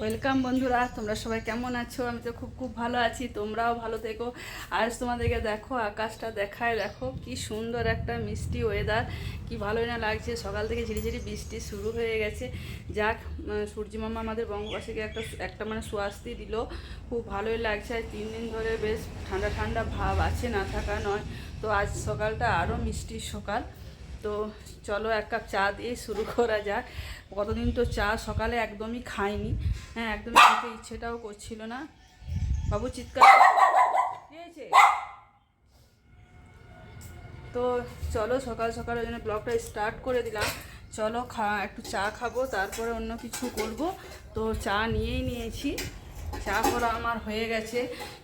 Welcome বন্ধুরা তোমরা সবাই কেমন আছো? আমি তো খুব খুব ভালো আছি তোমরাও ভালো থেকো। আজ তোমাদেরকে দেখো আকাশটা দেখায় দেখো কি সুন্দর একটা মিষ্টি ওয়েদার কি ভালোই না লাগছে। সকাল থেকে ঝিরিঝিরি বৃষ্টি শুরু হয়ে গেছে। যাক উম, সূর্যি মামা আমাদের বঙ্গবাসীকে একটা একটা মানে সুয়াস্তি দিল। খুব ভালোই লাগছে। আর তিন দিন ধরে বেশ ঠান্ডা ঠান্ডা ভাব আছে না থাকা নয়। তো আজ সকালটা আরও মিষ্টির সকাল। তো চলো এক কাপ চা দিয়ে শুরু করা যাক। কতদিন তো চা সকালে একদমই খাইনি। হ্যাঁ একদমই খেতে ইচ্ছেটাও করছিল না। বাবু চিৎকার তো চলো সকাল সকাল ওই জন্য ব্লগটা স্টার্ট করে দিলাম। চলো খা, একটু চা খাব, তারপরে অন্য কিছু করব। তো চা নিয়েই নিয়েছি। চা করা আমার হয়ে গেছে।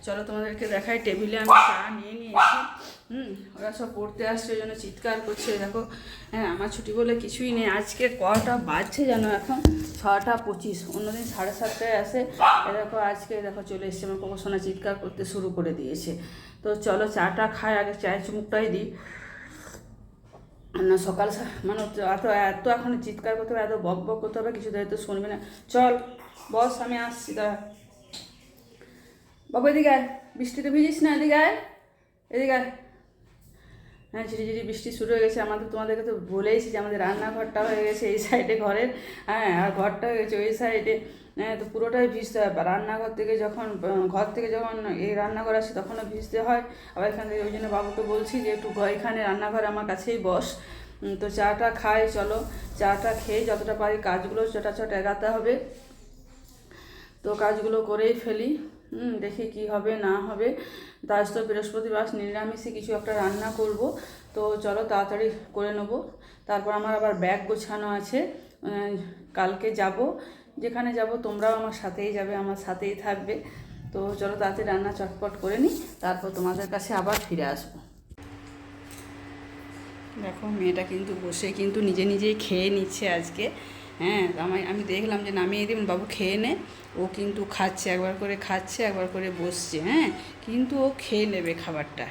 চলো তোমাদেরকে দেখাই, টেবিলে আমি চা নিয়ে নিয়েছি। হুম, ওরা সব পড়তে আসছে, ওই জন্য চিৎকার করছে, দেখো হ্যাঁ আমার ছুটি বলে কিছুই নেই। আজকে কটা বাজছে জানো এখন? ছটা পঁচিশ। অন্যদিন সাড়ে সাতটায় আসে। দেখো, আজকে দেখো চলে এসছে আমার প্রকাশনা চিৎকার করতে শুরু করে দিয়েছে। তো চলো, চাটা খাই, আগে চায়ের চুমুকটাই দিই। না, সকাল মানে এত এত এখন চিৎকার করতে হবে, এত বক বক করতে হবে কিছু তো শুনবে না। চল, বস, আমি আসছি, দাঁড়া। বাবু, এদিকে আয়। বৃষ্টিতে ভিজিস না? এদিকে আয়। এদিকে হ্যাঁ ঝিরি ঝিরি বৃষ্টি শুরু হয়ে গেছে। আমাদের তোমাদেরকে তো বলেইছি যে আমাদের রান্নাঘরটা হয়ে গেছে এই সাইডে ঘরের। হ্যাঁ আর ঘরটা হয়ে গেছে ওই সাইডে। হ্যাঁ তো পুরোটাই ভিজতে হয়। রান্নাঘর থেকে যখন ঘর থেকে যখন এই রান্নাঘর আসে তখনও ভিজতে হয়। আবার এখান থেকে ওই জন্য বাবুকে বলছি যে একটু এখানে রান্নাঘর আমার কাছেই বস। তো চাটা খাই, চলো। চাটা খেয়ে যতটা পারি কাজগুলো ছোট এগাতে হবে। তো কাজগুলো করেই ফেলি। হুম, দেখি কি হবে, না হবে। তা তো বৃহস্পতিবার নিরামিষে কিছু একটা রান্না করব। তো চলো তাড়াতাড়ি করে নেব। তারপর আমার আবার ব্যাগ গোছানো আছে। কালকে যাব। যেখানে যাব তোমরাও আমার সাথেই যাবে, আমার সাথেই থাকবে। তো চলো তাড়াতাড়ি রান্না চটপট করে নিই, তারপর তোমাদের কাছে আবার ফিরে আসব। দেখো, মেয়েটা কিন্তু বসে কিন্তু নিজে নিজেই খেয়ে নিচ্ছে আজকে। হ্যাঁ আমি আমি দেখলাম যে নামিয়ে দিন বাবু খেয়ে নে। ও কিন্তু খাচ্ছে, একবার করে খাচ্ছে, একবার করে বসছে হ্যাঁ। কিন্তু ও খেয়ে নেবে খাবারটা।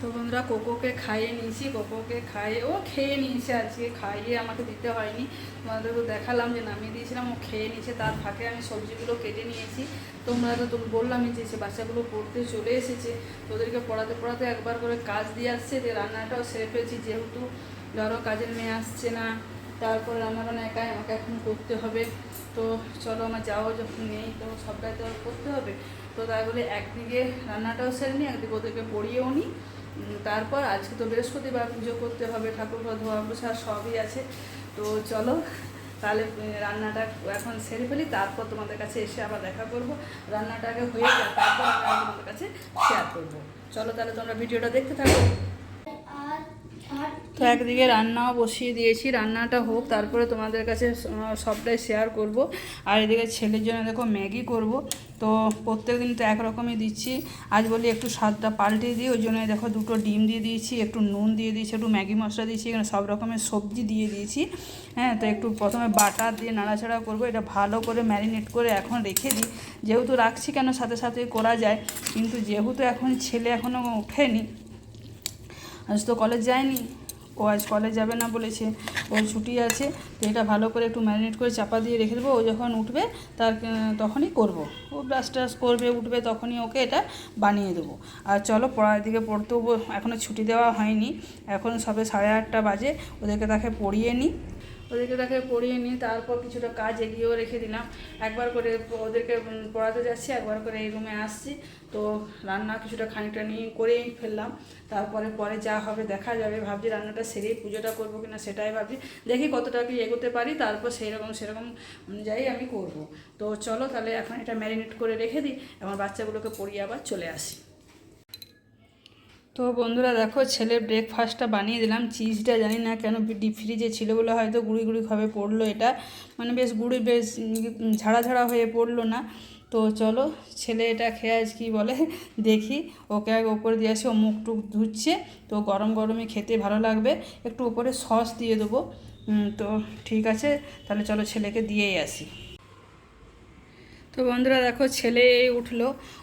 তো বন্ধুরা, কোকোকে খাইয়ে নিয়েছি, কোকোকে খাইয়ে, ও খেয়ে নিয়েছে আজকে, খাইয়ে আমাকে দিতে হয়নি। তোমাদেরকে দেখালাম যে নামিয়ে দিয়েছিলাম, ও খেয়ে নিয়েছে, তার ফাঁকে আমি সবজিগুলো কেটে নিয়েছি। তোমরা তো বললামই যে সে বাচ্চাগুলো পড়তে চলে এসেছে তো ওদেরকে পড়াতে পড়াতে একবার করে কাজ দিয়ে আসছে, যে রান্নাটাও সেরে ফেলছি, যেহেতু ধরো কাজের মেয়ে আসছে না তারপর রান্নাবান্না একাই আমাকে এখন করতে হবে। তো চলো আমার যাওয়া যখন নেই, তো সবটাই তো করতে হবে। তো তাই বলে একদিকে রান্নাটাও সেরে নিই, একদিকে ওদেরকে পড়িয়েও নিই। তারপর আজকে তো বৃহস্পতিবার পুজো করতে হবে, ঠাকুর ঘর, ধোয়া পোছা সবই আছে। তো চলো, তাহলে রান্নাটা এখন সেরে ফেলি, তারপর তোমাদের কাছে এসে আবার দেখা করব। রান্নাটাকে হয়ে যায় তারপর আমি তোমাদের কাছে শেয়ার করব। চলো তাহলে তোমরা ভিডিওটা দেখতে থাকো। তো একদিকে রান্নাও বসিয়ে দিয়েছি, রান্নাটা হোক, তারপরে তোমাদের কাছে সবটাই শেয়ার করব। আর এদিকে ছেলের জন্য দেখো ম্যাগি করব। তো প্রত্যেক দিন তো একরকমই দিচ্ছি। আজ বলি একটু স্বাদটা পাল্টে দিই, ওই জন্য দেখো দুটো ডিম দিয়ে দিয়েছি, একটু নুন দিয়ে দিয়েছি, একটু ম্যাগি মশলা দিয়েছি, এখানে সব রকমের সবজি দিয়ে দিয়েছি। হ্যাঁ তো একটু প্রথমে বাটার দিয়ে নাড়াচাড়া করব, এটা ভালো করে ম্যারিনেট করে এখন রেখে দিই। যেহেতু রাখছি কেন সাথে সাথে করা যায়, কিন্তু যেহেতু এখন ছেলে এখনও ওঠেনি আজ তো কলেজ যায়নি। ও আজ কলেজ যাবে না বলেছে। ওর ছুটি আছে, তো এটা ভালো করে একটু ম্যারিনেট করে চাপা দিয়ে রেখে দেবো। ও যখন উঠবে, তার তখনই করব। ও ব্রাশ ট্রাশ করবে, উঠবে, তখনই ওকে এটা বানিয়ে দেবো। আর চলো পড়ার দিকে পড়তেও এখনও ছুটি দেওয়া হয়নি। এখন সবে সাড়ে আটটা বাজে। ওদেরকে তাকে পড়িয়ে নিই ওদেরকে তাকে পড়িয়ে নিই তারপর কিছুটা কাজ এগিয়েও রেখে দিলাম। একবার করে ওদেরকে পড়াতে যাচ্ছি, একবার করে এই রুমে আসছি। তো রান্না কিছুটা খানিকটা নিয়ে করেই ফেললাম। তারপরে পরে যা হবে দেখা যাবে। ভাবছি রান্নাটা সেরেই পুজোটা করব কিনা সেটাই ভাবছি। দেখি কতটা কি এগোতে পারি, তারপর সেই রকম সেরকম অনুযায়ী আমি করব। তো চলো তাহলে এখন এটা ম্যারিনেট করে রেখে দিই। আমার বাচ্চাগুলোকে পড়িয়ে আবার চলে আসি। তো বন্ধুরা দেখো, ছেলের ব্রেকফাস্টটা বানিয়ে দিলাম। চিজটা জানি না কেন ডিপ ফ্রিজে ছিল বলে হয়তো গুঁড়ি গুঁড়ি ভাবে পড়ল এটা। মানে বেশ গুঁড়ি, বেশ ঝাড়া ঝাড়া হয়ে পড়ল না। তো চলো, ছেলে এটা খেয়ে আজ কী বলে? দেখি। ওকে আগে ওপরে দিয়ে আসি, ও মুখ টুক ধুচ্ছে। তো গরম গরমে খেতে ভালো লাগবে। একটু ওপরে সস দিয়ে দেবো। তো ঠিক আছে, তাহলে চলো ছেলেকে দিয়েই আসি। তো বন্ধুরা দেখো ছেলে উঠল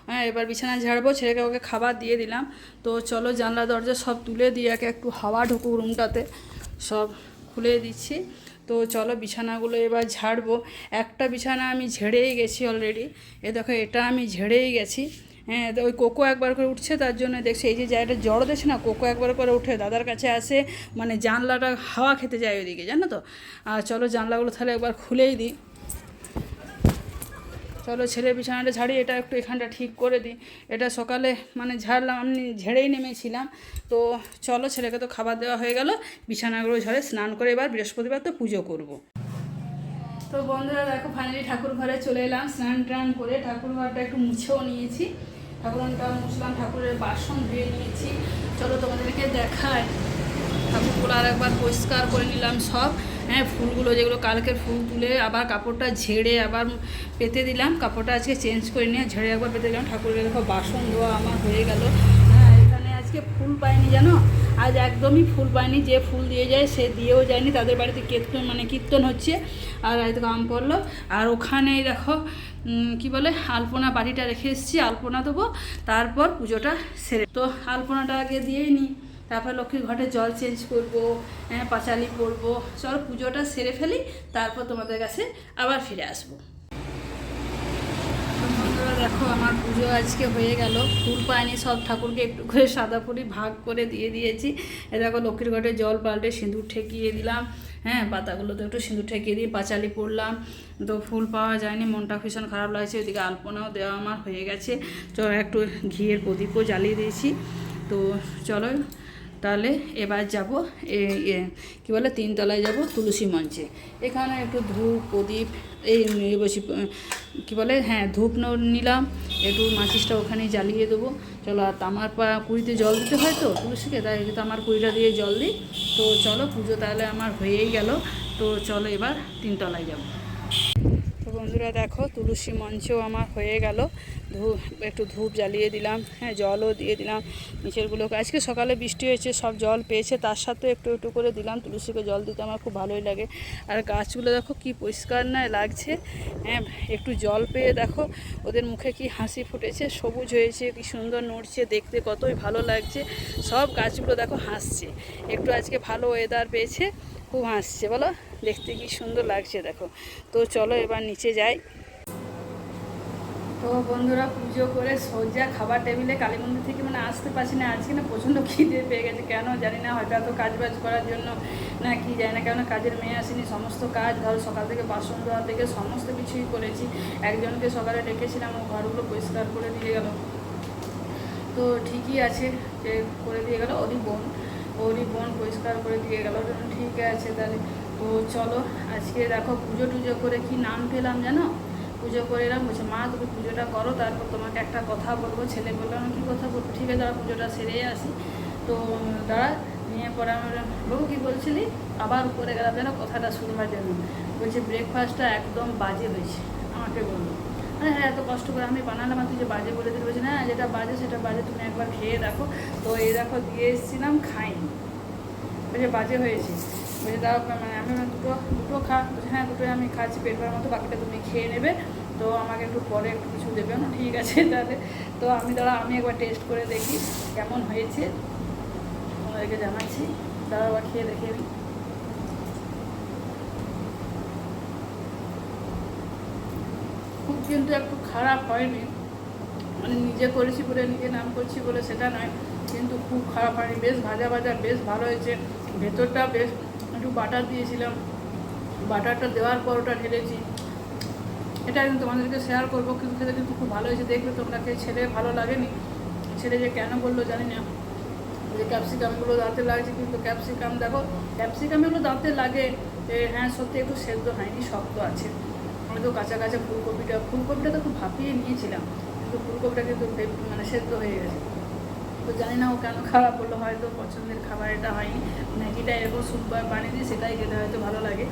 হ্যাঁ এবার বিছানা ঝাড়বো, ছেলেকে ওকে খাবার দিয়ে দিলাম। তো চলো জানলা, দরজা সব তুলে দিয়ে একে একটু হাওয়া ঢুকুক রুমটাতে, সব খুলে দিচ্ছি। তো চলো বিছানাগুলো এবার ঝাড়বো। একটা বিছানা আমি ঝেড়েই গেছি অলরেডি এ দেখো, এটা আমি ঝেড়েই গেছি। হ্যাঁ তো ওই কোকো একবার করে উঠছে, তার জন্য দেখছি এই যে জায়গাটা জড়ো দেখছি না, কোকো একবার করে উঠে দাদার কাছে আসে মানে জানলাটা হাওয়া খেতে যায় ওইদিকে, জানো তো? আর চলো জানলাগুলো তাহলে একবার খুলেই দিই। চলো ছেলে বিছানাটা ঝাড়ি, এটা একটু এখানটা ঠিক করে দিই। এটা সকালে মানে ঝাড়লাম, আমি ঝেড়েই নেমেছিলাম। তো চলো ছেলেকে তো খাবার দেওয়া হয়ে গেল, বিছানাগুলো ঝাড়ে স্নান করে এবার বৃহস্পতিবার তো পুজো করব। তো বন্ধুরা দেখো ফাইনালি ঠাকুর ঘরে চলে এলাম, স্নান টান করে ঠাকুর ঘরটা একটু মুছেও নিয়েছি। ঠাকুরটা মুছলাম, ঠাকুরের বাসন ধুয়ে নিয়েছি। চলো তোমাদেরকে দেখায় ঠাকুরগুলো আর একবার পরিষ্কার করে নিলাম সব। হ্যাঁ ফুলগুলো যেগুলো কালকের ফুল তুলে আবার কাপড়টা ঝেড়ে আবার পেতে দিলাম। কাপড়টা আজকে চেঞ্জ করে নিয়ে ঝেড়ে একবার পেতে দিলাম। ঠাকুরের দেখো বাসন ধোয়া আমার হয়ে গেল। হ্যাঁ এখানে আজকে ফুল পাইনি জানো? আজ একদমই ফুল পাইনি যে ফুল দিয়ে যায় সে দিয়েও যায়নি। তাদের বাড়িতে কীর্তন মানে কীর্তন হচ্ছে। আর হয়তো কাম পড়ল। আর ওখানেই দেখো কি বলে, আলপনা বাড়িটা রেখে এসেছি। আলপনা দেবো। তারপর পুজোটা সেরে তো আলপনাটা আগে দিয়েই নিই তারপর লক্ষ্মীর ঘটে জল চেঞ্জ করব হ্যাঁ পাঁচালি পরবো। চল পুজোটা সেরে ফেলি, তারপর তোমাদের কাছে আবার ফিরে আসব। দেখো, আমার পুজো আজকে হয়ে গেল। ফুল পায়নি, সব ঠাকুরকে একটু করে সাদা ফুলি ভাগ করে দিয়ে দিয়েছি। এ দেখো, লক্ষ্মীর ঘটে জল পাল্টে সিঁদুর ঠেকিয়ে দিলাম। হ্যাঁ পাতাগুলোতে একটু সিঁদুর ঠেকিয়ে দিয়ে পাঁচালি পড়লাম তো ফুল পাওয়া যায়নি, মনটা ভীষণ খারাপ লাগছে। ওইদিকে আলপনাও দেওয়া আমার হয়ে গেছে। চলো একটু ঘিয়ের প্রদীপও জ্বালিয়ে দিয়েছি। তো চলো তাহলে এবার যাব কী বলে, তিনতলায় যাব তুলসী মঞ্চে। এখানে একটু ধূপ, প্রদীপ, এই বসি কী বলে হ্যাঁ ধূপ নিলাম, একটু মাচিসটা ওখানেই জ্বালিয়ে দেবো। চলো, আর তামার পা কুড়িতে জল দিতে হয় তো তুলসীকে, তাই তামার কুড়িটা দিয়ে জল দিই। তো চলো, পুজো তাহলে আমার হয়েই গেল। তো চলো, এবার তিনতলায় যাব। বন্ধুরা দেখো, তুলসী মঞ্চও আমার হয়ে গেল। ধূপ, একটু ধূপ জ্বালিয়ে দিলাম হ্যাঁ জলও দিয়ে দিলাম নিচেরগুলোকে। আজকে সকালে বৃষ্টি হয়েছে, সব জল পেয়েছে, তার সাথে একটু একটু করে দিলাম, তুলসীকে জল দিতে আমার খুব ভালোই লাগে। আর গাছগুলো দেখো, কি পরিষ্কার না লাগছে হ্যাঁ একটু জল পেয়ে দেখো, ওদের মুখে কি হাসি ফুটেছে, সবুজ হয়েছে, কি সুন্দর নড়ছে, দেখতে কতই ভালো লাগছে, সব গাছগুলো দেখো হাসছে। একটু আজকে ভালো ওয়েদার পেয়েছে। খুব হাসছে, বলো? দেখতে কি সুন্দর লাগছে, দেখো। তো চলো এবার নিচে যাই। তো বন্ধুরা, পুজো করে সোজা খাবার টেবিলে কালী মন্দির থেকে মানে আসতে পারছি না, আজকে না প্রচণ্ড খিদে পেয়ে গেছে। কেন জানি না, হয়তো এত কাজ বাজ করার জন্য, না কি জানি না কেন, কাজের মেয়ে আসেনি, সমস্ত কাজ, ধরো সকাল থেকে বাসন ধোয়া থেকে সমস্ত কিছুই করেছি। একজনকে সকালে ডেকেছিলাম, ও ঘরগুলো পরিষ্কার করে দিয়ে গেল। তো ঠিকই আছে যে করে দিয়ে গেল, ওরই বোন। ওরই বোন পরিষ্কার করে দিয়ে গেল। ঠিক আছে তাহলে। তো চলো, আজকে দেখো পুজো টুজো করে কি নাম পেলাম জানো পুজো করে এলাম, বলছে, মা, তুমি পুজোটা করো, তারপর তোমাকে একটা কথা বলব। ছেলে বলল, আমি কী কথা বলব? ঠিক আছে, দাঁড়া, পুজোটা সেরে আসি। তো দাঁড়া, নিয়ে পরে আমার বাবু কী বলছিলি? আবার উপরে গেলাম যেন কথাটা শুনবার জন্য। বলছে ব্রেকফাস্টটা একদম বাজে হয়েছে। আমাকে বলল। হ্যাঁ এত কষ্ট করে আমি বানালাম আর তুই যে বাজে বলে দিতে বলছি, না, যেটা বাজে সেটা বাজে, তুমি একবার খেয়ে দেখো। তো এই দেখো, দিয়ে এসেছিলাম খাইনি। বলছে বাজে হয়েছে। বলছে, দাও মানে আমি দুটো দুটো খা। হ্যাঁ দুটোই আমি খাচ্ছি, পেট ভরার মতো, বাকিটা তুমি খেয়ে নেবে। তো আমাকে একটু পরে একটু কিছু দেবে না, ঠিক আছে, তাহলে। তো আমি, দাঁড়া, আমি একবার টেস্ট করে দেখি, কেমন হয়েছে। তোমাদেরকে জানাচ্ছি। দাঁড়া আবার খেয়ে দেখে নিই। খুব কিন্তু একটু খারাপ হয়নি। মানে নিজে করেছি বলে, নিজে নাম করছি বলে সেটা নয়, কিন্তু খুব খারাপ হয়নি। বেশ ভাজা ভাজা, বেশ ভালো হয়েছে। ভেতরটা বেশ একটু বাটার দিয়েছিলাম। বাটারটা দেওয়ার পর ওটা ঢেলেছি। এটা আমি তোমাদেরকে শেয়ার করব। কিন্তু খেতে কিন্তু খুব ভালো হয়েছে। দেখবে তোমরা কে ছেলে ভালো লাগেনি। ছেলে যে কেন বলল জানি না। যে ক্যাপসিকামগুলো দাঁতে লাগছে, কিন্তু ক্যাপসিকাম দেখো ক্যাপসিকামগুলো দাঁতে লাগে। হ্যাঁ সত্যি একটু সেদ্ধ হয়নি, শক্ত আছে। তো কাঁচা কাঁচা ফুলকপিটা ফুলকপিটা তো খুব ভাপিয়ে নিয়েছিলাম, কিন্তু ফুলকপিটা কিন্তু মানে সেদ্ধ হয়ে গেছে। তো জানি না ও কেন খারাপ হলো, হয়তো পছন্দের খাবার এটা হয়নি। ম্যাগিটা এরকম স্যুপ বানিয়ে দিই সেটাই খেতে হয়তো ভালো লাগে।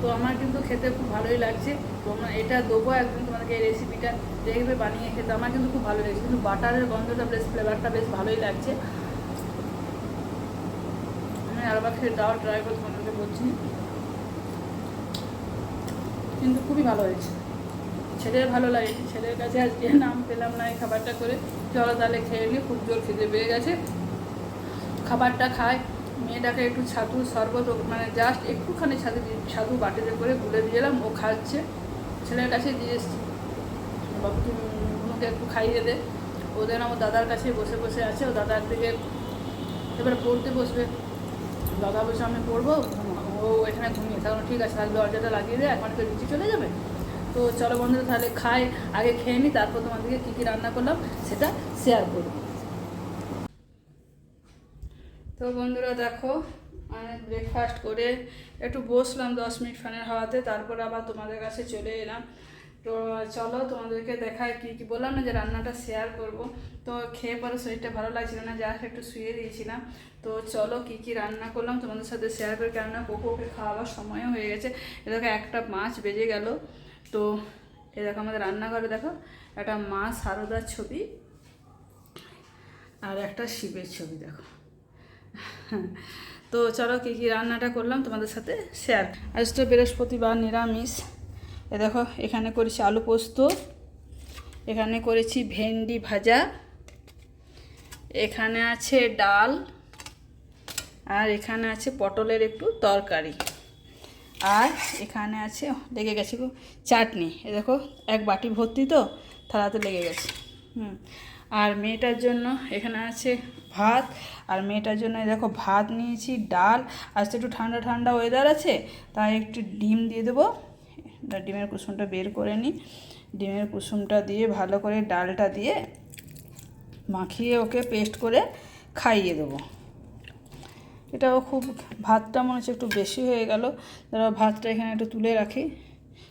তো আমার কিন্তু খেতে খুব ভালোই লাগছে। তোমরা এটা দেবো একদিন তোমাদেরকে এই রেসিপিটা দেখবে বানিয়ে খেতে। আমার কিন্তু খুব ভালো লাগছে, কিন্তু বাটারের গন্ধটা বেশ ফ্লেভারটা বেশ ভালোই লাগছে। আমি আরেকবার খেয়ে তাও ট্রাই করে তোমাদেরকে বলছি। কিন্তু খুবই ভালো হয়েছে। ছেলের ভালো লাগে, ছেলের কাছে আজকে নাম পেলাম না এই খাবারটা করে। চলো তাহলে খেয়ে নিই খুব জোর খিদে পেয়ে গেছে। খাবারটা খায়। মেয়েটাকে একটু ছাতু শরবত মানে জাস্ট একটুখানি ছাতু ছাতু বাটিতে করে গুলে দিয়ে এলাম, ও খাচ্ছে। ছেলের কাছে দিয়ে এসেছি। বাবু তুমি একটু খাইয়ে দে। ওদের আমার দাদার কাছে বসে বসে আছে। ও দাদার দিকে এবার পড়তে বসবে। দাদা বসে আমি পড়ব। ও এখানে ঘুমিয়ে তখন ঠিক আছে, তাহলে দরজাটা লাগিয়ে দে, এখন তো রুচি চলে যাবে? তো চলো বন্ধুরা, তাহলে খাই, আগে খেয়ে নিই তারপর তোমাদেরকে কী কী রান্না করলাম সেটা শেয়ার করব। তো বন্ধুরা, দেখো, আমি ব্রেকফাস্ট করে একটু বসলাম দশ মিনিট ফ্যানের হাওয়াতে, তারপর আবার তোমাদের কাছে চলে এলাম। তো চলো তোমাদেরকে দেখায় কী কী বললাম না যে রান্নাটা শেয়ার করব। তো খেয়ে পরে শরীরটা ভালো লাগছিল না জাস্ট একটু শুয়ে দিয়েছিলাম। তো চলো কী কী রান্না করলাম তোমাদের সাথে শেয়ার করে, কেননা কোকোকে খাওয়াবার সময়ও হয়ে গেছে। এ এদেরকে একটা মাছ বেজে গেল। তো এ দেখো আমাদের রান্নাঘরে দেখো, একটা মা সারদার ছবি আর একটা শিবের ছবি দেখো। তো চলো কী কী রান্নাটা করলাম তোমাদের সাথে শেয়ার আজ তো বৃহস্পতিবার নিরামিষ। এ দেখো, এখানে করেছি আলু পোস্ত, এখানে করেছি ভেন্ডি ভাজা, এখানে আছে ডাল, আর এখানে আছে পটলের একটু তরকারি, আর এখানে আছে, লেগে গেছে চাটনি। এ দেখো, এক বাটি ভর্তি তো, থালাতে লেগে গেছে, হুম। আর মেয়েটার জন্য এখানে আছে ভাত, আর মেয়েটার জন্য দেখো, ভাত নিয়েছি, ডাল, আজকে একটু ঠান্ডা ঠান্ডা ওয়েদার আছে, তাই একটু ডিম দিয়ে দেবো। তা ডিমের কুসুমটা বের করে নিই। ডিমের কুসুমটা দিয়ে ভালো করে ডালটা দিয়ে মাখিয়ে ওকে পেস্ট করে খাইয়ে দেবো। এটাও খুব ভাতটা মনে হচ্ছে একটু বেশি হয়ে গেল। দাঁড়া ভাতটা এখানে একটু তুলে রাখি।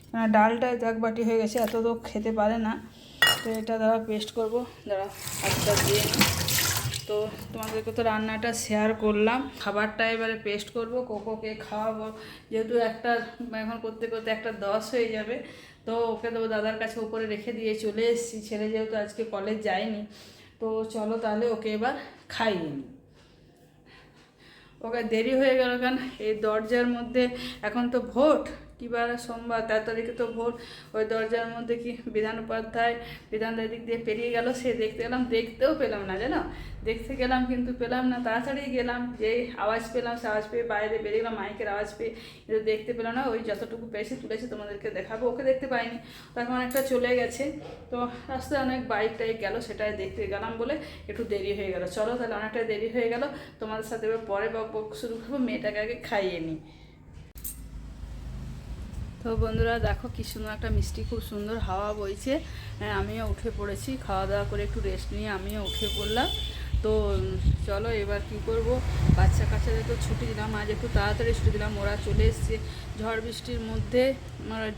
কারণ ডালটা এক বাটি হয়ে গেছে, এত তো খেতে পারে না। তো এটা দাঁড়া পেস্ট করব। দাঁড়া ভাতটা দিয়ে নিই। তো তোমাদেরকে তো রান্নাটা শেয়ার করলাম। খাবারটা এবারে পেস্ট করব কোকোকে খাওয়াবো। যেহেতু একটা, এখন করতে করতে একটা দশ হয়ে যাবে, তো ওকে তো দাদার কাছে উপরে রেখে দিয়ে চলে এসেছি। ছেলে যেহেতু আজকে কলেজ যায়নি, তো চলো তাহলে ওকে এবার খাইয়ে নিই ওকে দেরি হয়ে গেল কেন? এই দরজার মধ্যে এখন তো ভোট। কি বার সোমবার, তেরো তারিখে তো ভোর। ওই দরজার মধ্যে কি বিধান উপাধ্যায়, বিধান দিক দিয়ে পেরিয়ে গেল, সে দেখতে গেলাম, দেখতেও পেলাম না, জানো? দেখতে গেলাম কিন্তু পেলাম না, তাড়াতাড়ি গেলাম, যেই আওয়াজ পেলাম, সে আওয়াজ পেয়ে বাইরে বেরিয়ে গেলাম, মাইকের আওয়াজ পেয়ে। কিন্তু দেখতে পেলাম না, ওই যতটুকু পেয়েছি তুলেছে তোমাদেরকে দেখাবো, ওকে দেখতে পাইনি। তখন অনেকটা চলে গেছে। তো রাস্তায় অনেক বাইক টাইক গেল, সেটাই দেখতে গেলাম বলে একটু দেরি হয়ে গেল। চলো তাহলে অনেকটা দেরি হয়ে গেল, তোমাদের সাথে এবার পরে বক শুরু করব, মেয়েটাকে আগে খাইয়ে নিই। তো বন্ধুরা দেখো কি সুন্দর একটা মিষ্টি খুব সুন্দর হাওয়া বইছে। হ্যাঁ, আমিও উঠে পড়েছি খাওয়া দাওয়া করে একটু রেস্ট নিয়ে আমিও উঠে পড়লাম। তো চলো এবার কি করব? বাচ্চা কাচ্চাদের তো ছুটি দিলাম আজ একটু তাড়াতাড়ি ছুটি দিলাম ওরা চলে এসছে। ঝড় বৃষ্টির মধ্যে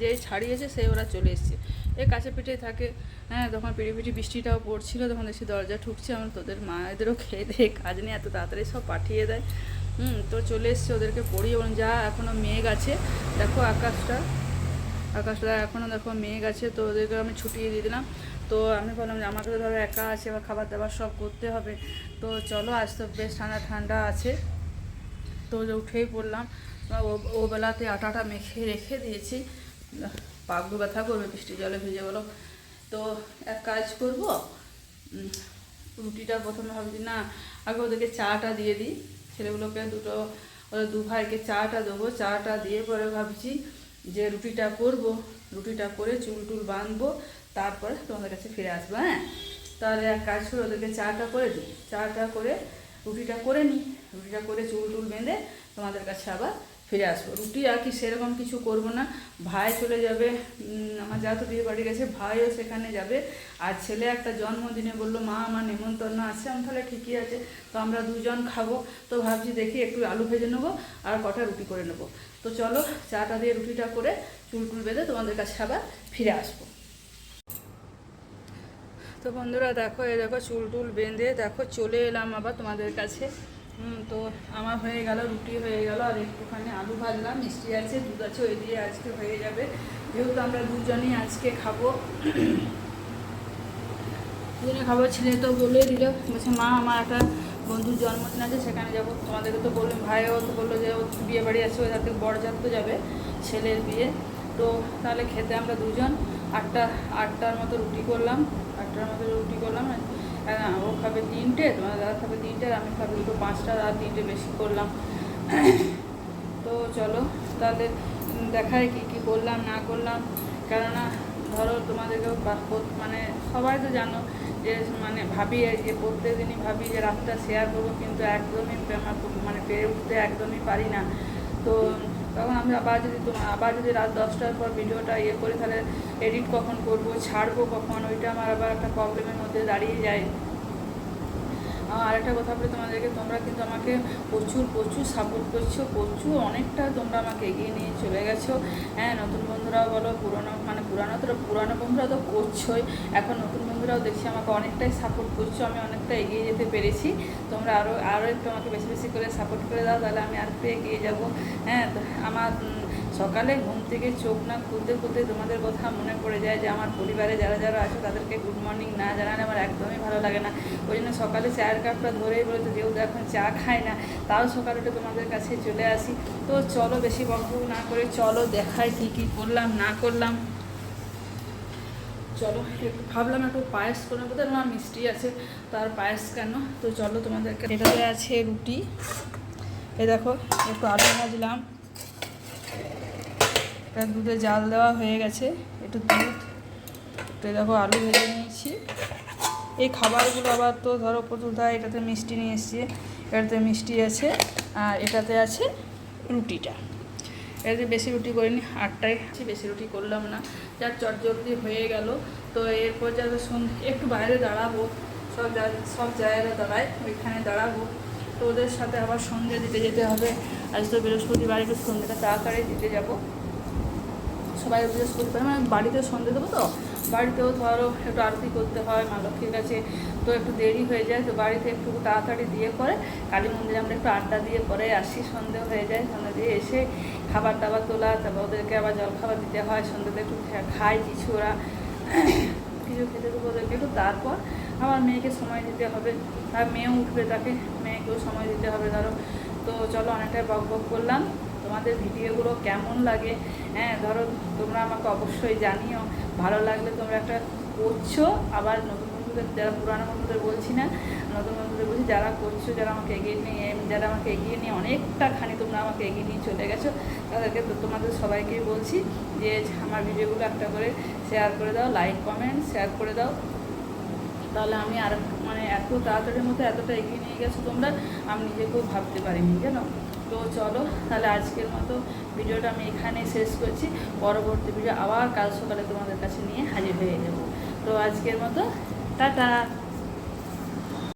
যে ছাড়িয়েছে সে ওরা চলে এসছে। এ কাছে পিঠে থাকে। হ্যাঁ তখন পিঠে পিঠে বৃষ্টিটাও পড়ছিল তখন দেখছি দরজা ঠুকছে আমার তোদের মায়েদেরও খেয়ে দিয়ে কাজ নিয়ে এত তাড়াতাড়ি সব পাঠিয়ে দেয়। হুম, তো চলে এসছে ওদেরকে পড়িয়ে বলুন যা এখনও মেঘ আছে, দেখো আকাশটা আকাশটা এখনও দেখো মেঘ আছে, তো ওদেরকে আমি ছুটিয়ে দিয়ে দিলাম। তো আমি বললাম যে আমাকে তো ধরো একা আছে বা খাবার দাবার সব করতে হবে। তো চলো, আজ তো বেশ ঠান্ডা ঠান্ডা আছে। তো উঠেই পড়লাম ও বেলাতে আটাটা মেখে রেখে দিয়েছি। পাগলু ব্যথা করবে বৃষ্টি জলে ভিজে বলো। তো এক কাজ করব রুটিটা প্রথমে ভাবছি না, আগে ওদেরকে চাটা দিয়ে দিই। ছেলেগুলোকে দুটো দু ভাইকে চাটা দেবো, চাটা দিয়ে পরে ভাবছি যে রুটিটা করব, রুটিটা করে চুল টুল বাঁধবো, তারপরে তোমাদের কাছে ফিরে আসব হ্যাঁ? তাহলে এক কাজ করে ওদেরকে চাটা করে দিই। চাটা করে রুটিটা করে নিই, রুটিটা করে চুল টুল বেঁধে তোমাদের কাছে আবার ফিরে আসব। রুটি আর কি সেরকম কিছু করব না। ভাই চলে যাবে। আমার যা তো বিয়ে বাড়ি গেছে, ভাইও সেখানে যাবে। আর ছেলে একটা জন্মদিনে বলল, মা, আমার নেমন্তন্ন আছে। আমি তাহলে ঠিকই আছে। তো আমরা দুজন খাব। তো ভাবছি দেখি একটু আলু ভেজে নেব আর কটা রুটি করে নেব। তো চলো, চাটা দিয়ে রুটিটা করে চুল টুল বেঁধে তোমাদের কাছে আবার ফিরে আসব। তো বন্ধুরা, দেখো, এই দেখো, চুল টুল বেঁধে দেখো, চলে এলাম আবার তোমাদের কাছে। তো আমার হয়ে গেল, রুটি হয়ে গেল, আর একটুখানি আলু ভাজলাম, মিষ্টি আছে, দুধ আছে, ওই দিয়ে আজকে হয়ে যাবে। যেহেতু আমরা দুজনই আজকে খাব, দুজনে খাব, ছেলে তো বলে দিল, বলছে, মা, আমার একটা বন্ধুর জন্মদিন আছে, সেখানে যাব। তোমাদেরকে তো বললাম ভাইও তো বলল যে ওর বিয়ে বাড়ি আছে ওই হাতে বরযাত্র তো যাবে, ছেলের বিয়ে। তো তাহলে খেতে আমরা দুজন, আটটা, আটটার মতো রুটি করলাম, আটটার মতো রুটি করলাম হ্যাঁ, ও খাবে তিনটে তোমার দাদা খাবে তিনটে আর আমি খাবে দুটো পাঁচটা আর তিনটে বেশি করলাম। তো চলো তাহলে দেখায় কি কি করলাম না করলাম। কেননা ধরো তোমাদেরকেও মানে সবাই তো জানো যে মানে ভাবি যে প্রত্যেক দিনই ভাবি যে রাতটা শেয়ার করব কিন্তু একদমই আমার মানে পেরে উঠতে একদমই পারি না। তো তখন আমি আবার যদি আবার যদি রাত দশটার পর ভিডিওটা ইয়ে করি, তাহলে এডিট কখন করব, ছাড়বো কখন, ওইটা আমার আবার একটা প্রবলেমের মধ্যে দাঁড়িয়ে যায়। আর একটা কথা বলে তোমাদেরকে, তোমরা কিন্তু আমাকে প্রচুর প্রচুর সাপোর্ট করছ, প্রচুর, অনেকটা তোমরা আমাকে এগিয়ে নিয়ে চলে গেছো। হ্যাঁ নতুন বন্ধুরাও বলো, পুরনো মানে পুরানো তো, পুরানো বন্ধুরা তো করছোই। এখন নতুন বন্ধুরাও দেখছি আমাকে অনেকটাই সাপোর্ট করছ, আমি অনেকটা এগিয়ে যেতে পেরেছি। তোমরা আরও আরও একটু আমাকে বেশি বেশি করে সাপোর্ট করে দাও, তাহলে আমি আর একটু এগিয়ে যাব। হ্যাঁ আমার সকালে ঘুম থেকে চোখ না খুলতে খুলতে তোমাদের কথা মনে পড়ে যায় যে আমার পরিবারে যারা যারা আছে, তাদেরকে গুড মর্নিং না জানালে আমার একদমই ভালো লাগে না। ওই জন্য সকালে চায়ের কাপটা ধরেই বলেছে, যেহেতু এখন চা খায় না, তাও সকালে উঠে তোমাদের কাছে চলে আসি। তো চলো বেশি বকবক না করে, চলো দেখাই কী কী করলাম, না করলাম। চলো ভাবলাম একটু পায়েস করে বোধ না, মিষ্টি আছে, তার পায়েস কেন? তো চলো তোমাদেরকে এটাতে আছে রুটি। এ দেখো, একটু আলু ভাজলাম। এটা দুধে জাল দেওয়া হয়ে গেছে, একটু দুধ। তো দেখো, আলু ভেজে নিয়েছি। এই খাবারগুলো আবার তো ধরো, প্রচুর দেয়, এটাতে মিষ্টি নিয়ে এসেছি, এটাতে মিষ্টি আছে, আর এটাতে আছে রুটিটা। এটাতে বেশি রুটি করিনি, আটটায়। বেশি রুটি করলাম না। যার চটজলদি হয়ে গেল। তো এরপর যাতে সন্ধে, একটু বাইরে দাঁড়াবো। সব সব জায়গায় দাঁড়ায় ওইখানে দাঁড়াবো। তো ওদের সাথে আবার সন্ধে দিতে যেতে হবে। আজ তো বৃহস্পতিবার, একটু সন্ধ্যেটা তাড়াতাড়ি দিতে যাব। সবাই বৃহস্পতিবার মানে বাড়িতে সন্ধে দেবো তো? বাড়িতেও ধরো একটু আরতি করতে হয়, মা লক্ষ্মীর কাছে। তো একটু দেরি হয়ে যায়, তো বাড়িতে একটু তাড়াতাড়ি দিয়ে পরে কালী মন্দিরে আমরা একটু আড্ডা দিয়ে পরে আসি সন্ধে হয়ে যায়, সন্ধে দিয়ে এসে খাবার দাবার তোলা, তারপর ওদেরকে আবার জল খাবার দিতে হয়, সন্ধ্যেতে একটু খায় কিছু ওরা। কিছু খেতে দেবো ওদেরকে। একটু তারপর আমার মেয়েকে সময় দিতে হবে। আর মেয়েও উঠবে তাকে। মেয়েকেও সময় দিতে হবে, ধরো। তো চলো অনেকটাই বক বক করলাম। তোমাদের ভিডিওগুলো কেমন লাগে? হ্যাঁ ধরো তোমরা আমাকে অবশ্যই জানিও। ভালো লাগলে তোমরা একটা করছ, আবার নতুন বন্ধুদের, যারা পুরানো বন্ধুদের বলছি না, নতুন বন্ধুদের বলছি, যারা করছ, যারা আমাকে এগিয়ে নিয়ে, যারা আমাকে এগিয়ে নিয়ে অনেকটা খানি তোমরা আমাকে এগিয়ে নিয়ে চলে গেছো, তাদেরকে তোমাদের সবাইকেই বলছি যে আমার ভিডিওগুলো একটা করে শেয়ার করে দাও লাইক কমেন্ট শেয়ার করে দাও। তাহলে আমি আর মানে এত তাড়াতাড়ির মতো এতটা এগিয়ে নিয়ে গেছো তোমরা, আমি নিজেকেও ভাবতে পারিনি, জানো? তো চলো, তাহলে আজকের মতো ভিডিওটা আমি এখানে শেষ করছি। পরবর্তী ভিডিও আবার কাল সকালে তোমাদের কাছে নিয়ে হাজির হয়ে যাব। তো আজকের মতো টাটা